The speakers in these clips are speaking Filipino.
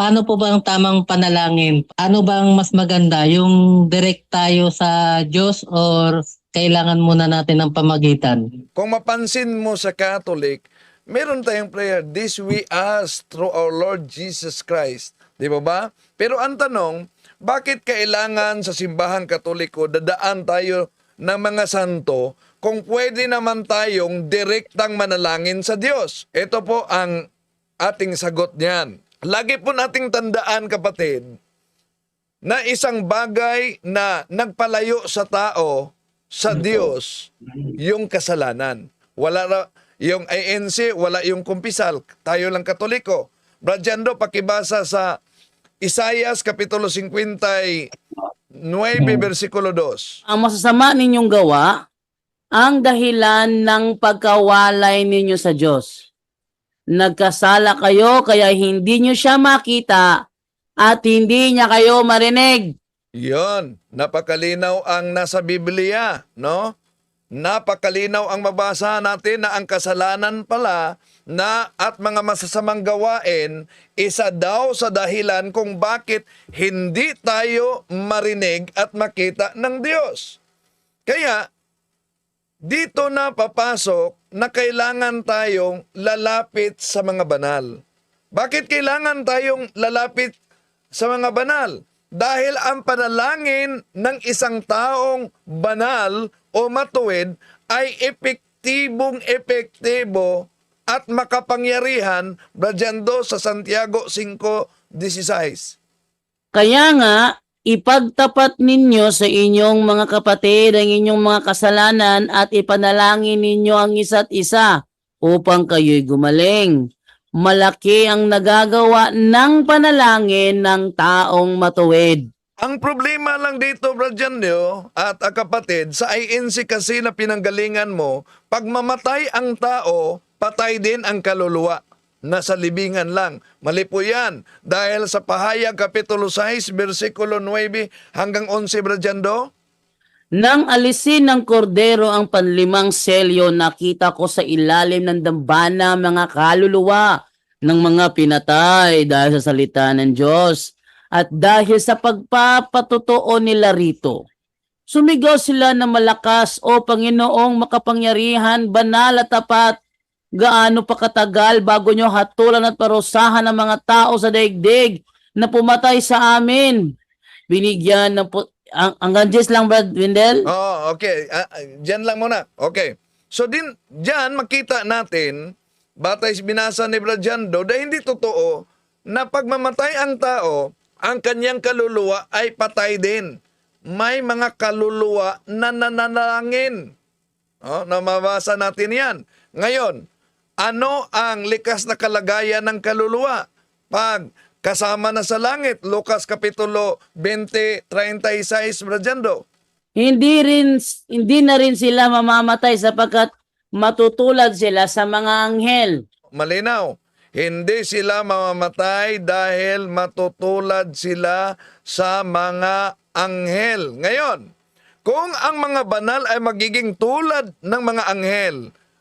paano po ba ang tamang panalangin? Ano bang mas maganda? Yung direct tayo sa Diyos or kailangan muna natin ng pamagitan? Kung mapansin mo sa Catholic, meron tayong prayer, this we ask through our Lord Jesus Christ. Di ba ba? Pero ang tanong, bakit kailangan sa simbahang katoliko dadaan tayo ng mga santo kung pwede naman tayong direktang manalangin sa Diyos? Ito po ang ating sagot niyan. Lagi po nating tandaan kapatid, na isang bagay na nagpalayo sa tao sa Diyos yung kasalanan. Wala ra, yung ANC, wala yung kumpisal. Tayo lang katoliko. Bradyando, pakibasa sa Isayas Kapitulo 59, versikulo 2. Ang masasama ninyong gawa, ang dahilan ng pagkawalay ninyo sa Diyos. Nagkasala kayo kaya hindi nyo siya makita at hindi niya kayo marinig. Yon, napakalinaw ang nasa Biblia, no? Napakalinaw ang mabasa natin na ang kasalanan pala na at mga masasamang gawain isa daw sa dahilan kung bakit hindi tayo marinig at makita ng Diyos. Kaya dito na papasok na kailangan tayong lalapit sa mga banal. Bakit kailangan tayong lalapit sa mga banal? Dahil ang panalangin ng isang taong banal o matuwid ay epektibong epektibo at makapangyarihan bradyando sa Santiago 5.16. Kaya nga, ipagtapat ninyo sa inyong mga kapatid ang inyong mga kasalanan at ipanalangin ninyo ang isa't isa upang kayo'y gumaling. Malaki ang nagagawa ng panalangin ng taong matuwid. Ang problema lang dito, Bradyando, at kapatid, sa INC kasi na pinanggalingan mo, pag mamatay ang tao, patay din ang kaluluwa. Nasa libingan lang. Mali po yan. Dahil sa pahayag Kapitulo 6, versikulo 9 hanggang 11, Bradyando, Nang alisin ng kordero ang panlimang selyo, nakita ko sa ilalim ng dambana mga kaluluwa ng mga pinatay dahil sa salita ng Diyos at dahil sa pagpapatotoo nila rito. Sumigaw sila na malakas, O Panginoong makapangyarihan, banal at tapat, gaano pa katagal bago nyo hatulan at parusahan ng mga tao sa daigdig na pumatay sa amin. Binigyan ng pu- ang hanggang Diyos lang, Brad Windel? Oh, okay. Ah, Diyan lang muna. Okay. So din diyan makita natin batay sa binasa ni Brajando dahil hindi totoo na pag mamatay ang tao, ang kanyang kaluluwa ay patay din. May mga kaluluwa na nananalangin. Oh, namabasa natin 'yan. Ngayon, ano ang likas na kalagayan ng kaluluwa? Pag kasama na sa langit, Lucas Kapitulo 20:36, Brajando. Hindi rin hindi na rin sila mamamatay sapagkat matutulad sila sa mga anghel. malinaw. Hindi sila mamamatay dahil matutulad sila sa mga anghel. Ngayon, kung ang mga banal ay magiging tulad ng mga anghel,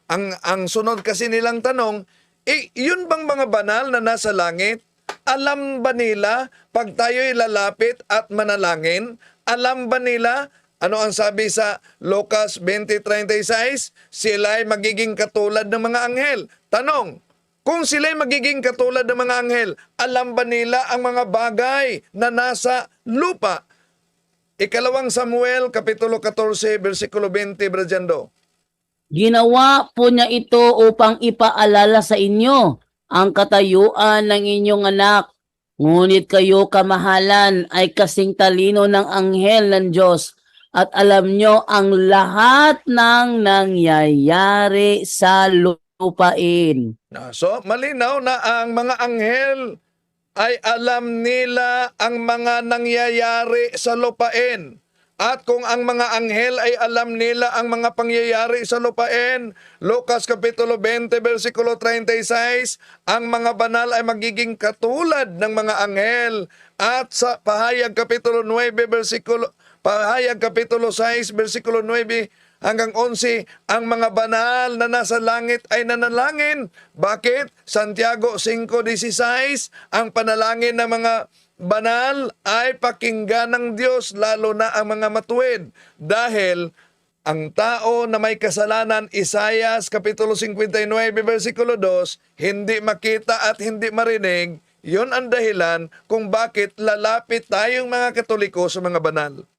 ang, ang sunod kasi nilang tanong, eh, yun bang mga banal na nasa langit? Alam ba nila pag tayo'y lalapit at manalangin? Alam ba nila ano ang sabi sa Lucas 20.36? Sila ay magiging katulad ng mga anghel. Tanong, kung sila ay magiging katulad ng mga anghel, alam ba nila ang mga bagay na nasa lupa? Ikalawang Samuel, Kapitulo 14, versikulo 20, Bradyando. Ginawa po niya ito upang ipaalala sa inyo ang katayuan ng inyong anak. Ngunit kayo kamahalan ay kasing talino ng anghel ng Diyos at alam nyo ang lahat ng nangyayari sa lupain. So, malinaw na ang mga anghel ay alam nila ang mga nangyayari sa lupain. At kung ang mga anghel ay alam nila ang mga pangyayari sa lupain, Lucas Kapitulo 20, versikulo 36, ang mga banal ay magiging katulad ng mga anghel. At sa pahayag Kapitulo 9, versikulo, pahayag Kapitulo 6, versikulo 9, hanggang 11, ang mga banal na nasa langit ay nanalangin. Bakit? Santiago 5.16, ang panalangin ng mga banal ay pakinggan ng Diyos, lalo na ang mga matuwid. Dahil ang tao na may kasalanan, Isayas Kapitulo 59, versikulo 2, hindi makita at hindi marinig, yun ang dahilan kung bakit lalapit tayong mga katoliko sa mga banal.